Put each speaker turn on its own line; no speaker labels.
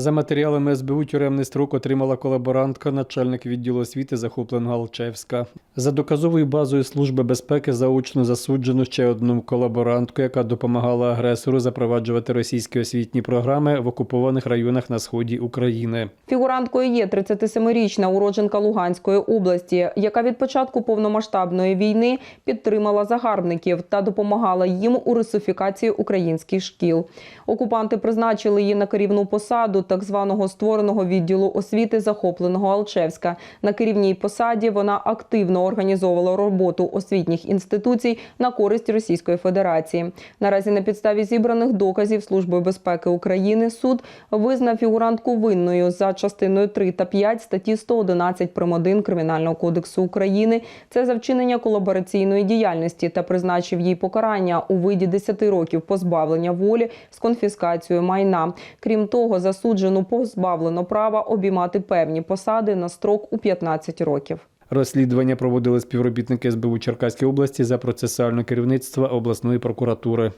За матеріалами СБУ тюремний строк отримала колаборантка, начальник відділу освіти захопленого Алчевська. За доказовою базою Служби безпеки заочно засуджено ще одну колаборантку, яка допомагала агресору запроваджувати російські освітні програми в окупованих районах на сході України.
Фігуранткою є 37-річна уродженка Луганської області, яка від початку повномасштабної війни підтримала загарбників та допомагала їм у русифікації українських шкіл. Окупанти призначили її на керівну посаду так званого створеного відділу освіти захопленого Алчевська. На керівній посаді вона активно організовувала роботу освітніх інституцій на користь Російської Федерації. Наразі на підставі зібраних доказів Служби безпеки України суд визнав фігурантку винною за частиною 3 та 5 статті 111 прим. 1 Кримінального кодексу України. Це за вчинення колабораційної діяльності та призначив їй покарання у виді 10 років позбавлення волі з конфіскацією майна. Крім того, засуджену позбавлено права обіймати певні посади на строк у 15 років.
Розслідування проводили співробітники СБУ Черкаської області за процесуальне керівництво обласної прокуратури.